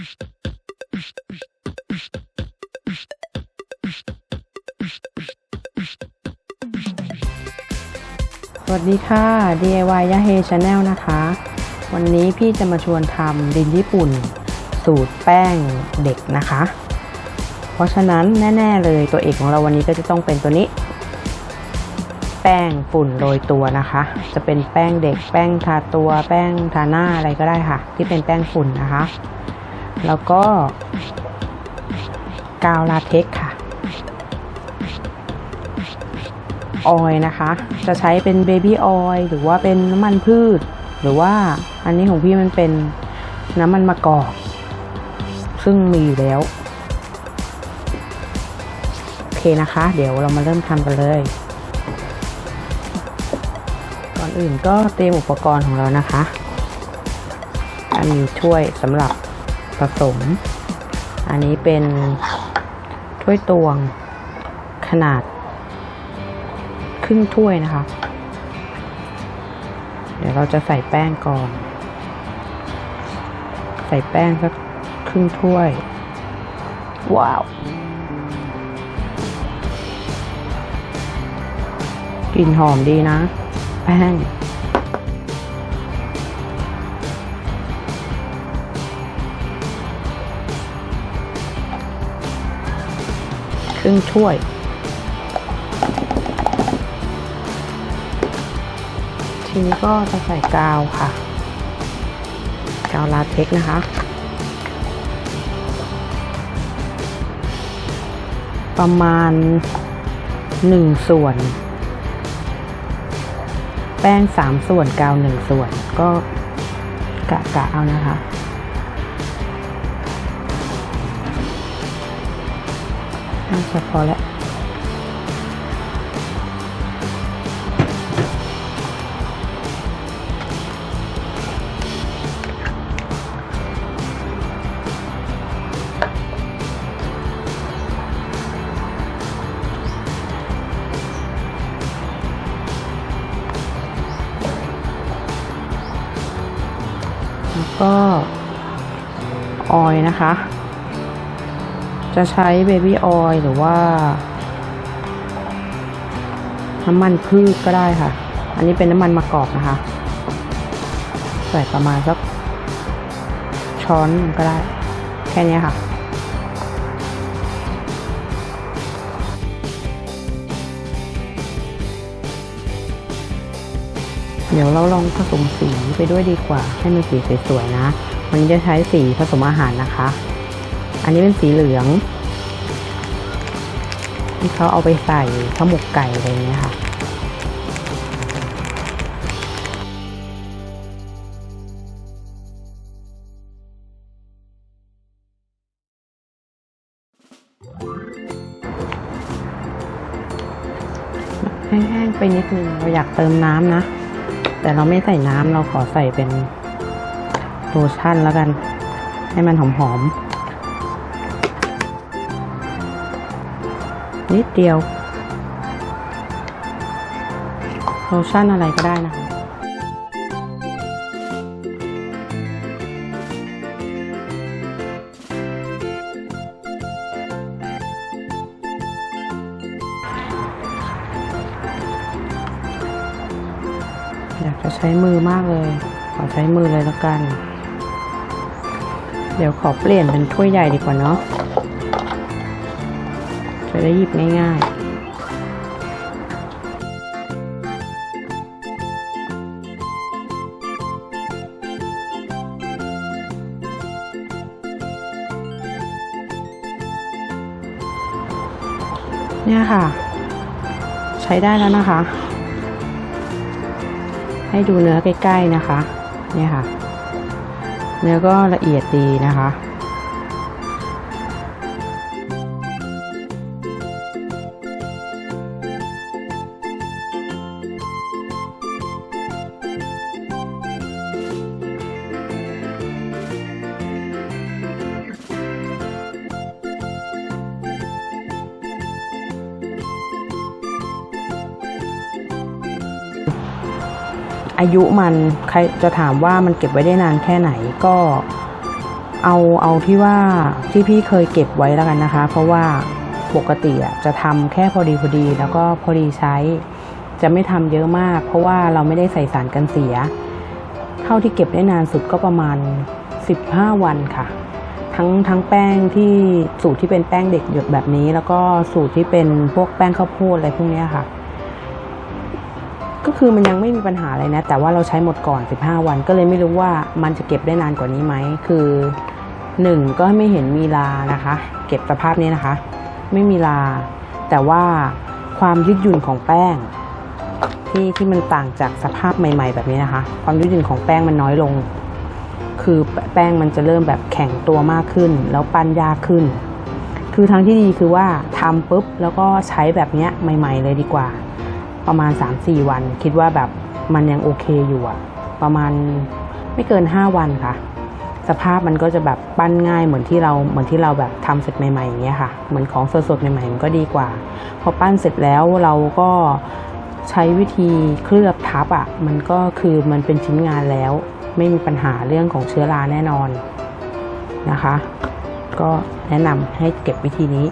สวัสดีค่ะ DIY ยาเฮชาแนลนะคะ วันนี้พี่จะมาชวนทำดินญี่ปุ่น สูตรแป้งเด็กนะคะ เพราะฉะนั้นแน่ ๆ เลยตัวเอกของเราวันนี้ก็จะต้องเป็นตัวนี้ แป้งฝุ่นโรยตัวนะคะ จะเป็นแป้งเด็ก แป้งทาตัว แป้งทาหน้าอะไรก็ได้ค่ะ ที่เป็นแป้งฝุ่นนะคะ แล้วก็กาวลาเท็กค่ะ ออยนะคะ จะใช้เป็นเบบี้ออยหรือว่าเป็นน้ำมันพืช หรือว่าอันนี้ของพี่มันเป็นน้ำมันมะกอก ซึ่งมีอยู่แล้ว โอเคนะคะ เดี๋ยวเรามาเริ่มทำกันเลย ก่อนอื่นก็เตรียมอุปกรณ์ของเรานะคะ อันมีถ้วยสำหรับ ผสม อันนี้เป็นถ้วยตวงขนาด ครึ่งถ้วยนะคะ เดี๋ยวเราจะใส่แป้งก่อน ใส่แป้งสักครึ่งถ้วย ว้าวกลิ่นหอมดีนะ แป้ง ครึ่งถ้วย ทีนี้ก็จะใส่กาวค่ะ กาวลาเท็กนะคะ ประมาณหนึ่งส่วน แป้งสามส่วนกาวหนึ่งส่วนก็กะกะเอานะคะ น่าจะพอแล้วก็ออยนะคะ จะใช้เบบี้ออยล์หรือว่า น้ำมันพืชก็ได้ค่ะ อันนี้เป็นน้ำมันมะกอกนะคะ ใส่ประมาณสักช้อนก็ได้ แค่นี้ค่ะเดี๋ยวเราลองผสมสีไปด้วยดีกว่าให้มันสีสวยๆนะ วันนี้จะใช้สีผสมอาหารนะคะ อันนี้เป็นสีเหลืองที่เขาเอาไปใส่ข้าวหมกไก่อะไรอย่างเงี้ยค่ะแห้งๆไปนิดนึงเราอยากเติมน้ำนะ แต่เราไม่ใส่น้ำเราขอใส่เป็นโลชั่นแล้วกัน ให้มันหอมๆ นิดเดียวโลชั่นอะไรก็ได้นะคะอยากจะใช้มือมากเลย ขอใช้มือเลยแล้วกัน เดี๋ยวขอเปลี่ยนเป็นถ้วยใหญ่ดีกว่าเนาะ จะได้หยิบง่าย ๆเนี่ยค่ะ ใช้ได้แล้วนะคะ ให้ดูเนื้อใกล้ๆนะคะ เนี่ยค่ะ เนื้อก็ละเอียดดีนะคะ อายุมันใครจะถามว่ามันเก็บไว้ได้นานแค่ไหนก็เอาเอาที่ว่าที่พี่เคยเก็บไว้แล้วกันนะคะ เพราะว่าปกติอะจะทำแค่พอดีพอดีแล้วก็พอดีใช้จะไม่ทำเยอะมาก เพราะว่าเราไม่ได้ใส่สารกันเสีย เท่าที่เก็บได้นานสุดก็ประมาณ 15 วันค่ะ ทั้งทั้งแป้งที่สูตรที่เป็นแป้งเด็กหยดแบบนี้ แล้วก็สูตรที่เป็นพวกแป้งข้าวโพดอะไรพวกนี้ค่ะ ก็คือมันยังไม่มีปัญหาอะไรนะ แต่ว่าเราใช้หมดก่อน 15 วัน ก็เลยไม่รู้ว่ามันจะเก็บได้นานกว่านี้ไหม คือหนึ่งก็ไม่เห็นมีลานะคะ เก็บสภาพนี้นะคะ ไม่มีลา แต่ว่าความยืดหยุ่นของแป้ง ที่ที่มันต่างจากสภาพใหม่ ๆ แบบนี้นะคะ ความยืดหยุ่นของแป้งมันน้อยลง คือแป้งมันจะเริ่มแบบแข็งตัวมากขึ้น แล้วปั้นยากขึ้น คือทางที่ดีคือว่าทำปุ๊บแล้วก็ใช้แบบเนี้ยใหม่ ๆ เลยดีกว่า ประมาณ 3-4 วัน คิดว่าแบบมันยังโอเคอยู่อะประมาณไม่เกิน 5 วันค่ะ สภาพมันก็จะแบบปั้นง่ายเหมือนที่เราเหมือนที่เราแบบทำเสร็จใหม่ๆอย่างเงี้ยค่ะ เหมือนของสดๆใหม่ๆมันก็ดีกว่า พอปั้นเสร็จแล้วเราก็ใช้วิธีเคลือบทับอะ่ะมันก็คือมันเป็นชิ้นงานแล้ว ไม่มีปัญหาเรื่องของเชื้อราแน่นอนนะคะ ก็แนะนำให้เก็บวิธีนี้